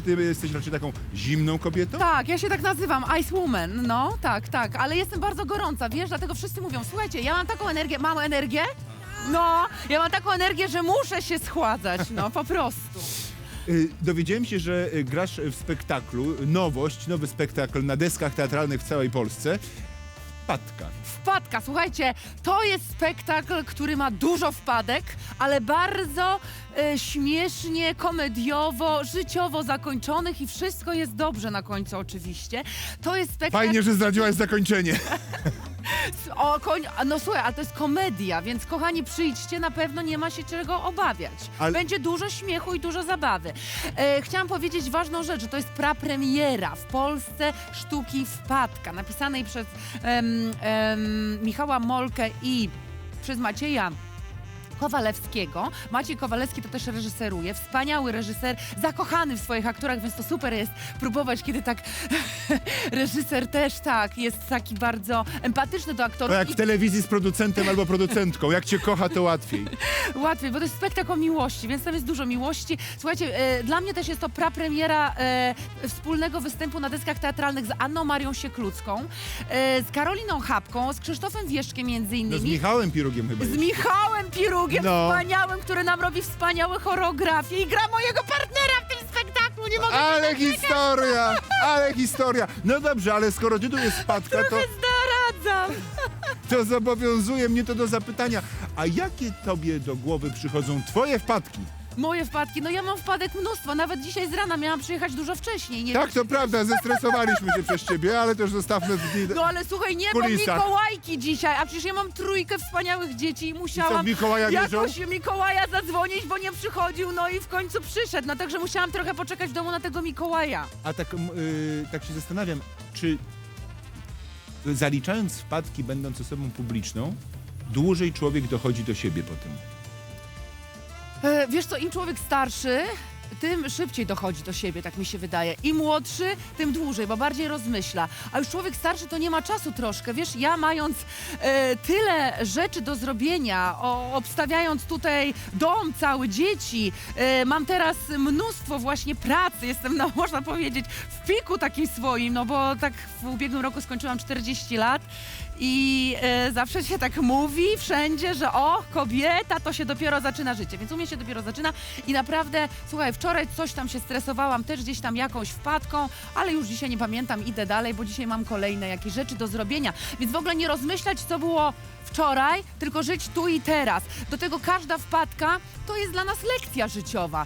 czy ty jesteś raczej taką zimną kobietą? Tak, ja się tak nazywam, Ice Woman, no, tak, tak, ale jestem bardzo gorąca, wiesz, dlatego wszyscy mówią, słuchajcie, ja mam taką energię, mam energię? No, ja mam taką energię, że muszę się schładzać, no, po prostu. Y, Dowiedziałem się, że y, grasz w spektaklu, nowość, nowy spektakl na deskach teatralnych w całej Polsce. Patka. Wpadka, słuchajcie, to jest spektakl, który ma dużo wpadek, ale bardzo e, śmiesznie, komediowo, życiowo zakończonych i wszystko jest dobrze na końcu oczywiście. To jest spektakl... Fajnie, że zdradziłaś zakończenie. O, koń... No słuchaj, ale to jest komedia, więc kochani, przyjdźcie, na pewno nie ma się czego obawiać. Ale- Będzie dużo śmiechu i dużo zabawy. E, chciałam powiedzieć ważną rzecz, że to jest prapremiera w Polsce sztuki Wpadka, napisanej przez em, em, Michała Molkę i przez Macieja Kowalewskiego. Maciej Kowalewski to też reżyseruje, wspaniały reżyser, zakochany w swoich aktorach, więc to super jest próbować, kiedy tak reżyser też tak jest taki bardzo empatyczny do To aktorów jak w telewizji z producentem albo producentką. Jak cię kocha, to łatwiej. łatwiej, bo to jest spektakl o miłości, więc tam jest dużo miłości. Słuchajcie, e, dla mnie też jest to prapremiera e, wspólnego występu na deskach teatralnych z Anną Marią Sieklucką, e, z Karoliną Chapką, z Krzysztofem Wieszkiem między No z innymi. Michałem Pirugiem chyba Z jeszcze. Michałem Pirugiem, No. wspaniałym, który nam robi wspaniałe choreografie i gra mojego partnera w tym spektaklu. Nie mogę Ale historia! Ale historia! No dobrze, ale skoro tytuł jest Patka, to, się zdradzam. to zobowiązuje mnie to do zapytania. A jakie tobie do głowy przychodzą twoje wpadki? Moje wpadki, no ja mam wpadek mnóstwo. Nawet dzisiaj z rana miałam przyjechać dużo wcześniej. Nie Tak, to prawda, zestresowaliśmy się przez ciebie, ale też zostawmy w dni... No ale słuchaj, nie, bo kulisach. Mikołajki dzisiaj, a przecież ja mam trójkę wspaniałych dzieci i musiałam w Mikołaja wierzą? jakoś Mikołaja zadzwonić, bo nie przychodził, no i w końcu przyszedł. No także musiałam trochę poczekać w domu na tego Mikołaja. A tak, m, y, tak się zastanawiam, czy zaliczając wpadki, będąc osobą publiczną, dłużej człowiek dochodzi do siebie po tym? E, wiesz co, im człowiek starszy, tym szybciej dochodzi do siebie, tak mi się wydaje. Im młodszy, tym dłużej, bo bardziej rozmyśla. A już człowiek starszy to nie ma czasu troszkę. Wiesz, ja mając e, tyle rzeczy do zrobienia, o, obstawiając tutaj dom cały, dzieci, e, mam teraz mnóstwo właśnie pracy, jestem, no można powiedzieć, w piku takim swoim, no bo tak w ubiegłym roku skończyłam 40 lat i e, zawsze się tak mówi wszędzie, że o, kobieta to się dopiero zaczyna życie, więc u mnie się dopiero zaczyna i naprawdę, słuchaj, wczoraj coś tam się stresowałam, też gdzieś tam jakąś wpadką, ale już dzisiaj nie pamiętam, idę dalej, bo dzisiaj mam kolejne jakieś rzeczy do zrobienia, więc w ogóle nie rozmyślać, co było wczoraj, tylko żyć tu i teraz. Do tego każda wpadka to jest dla nas lekcja życiowa.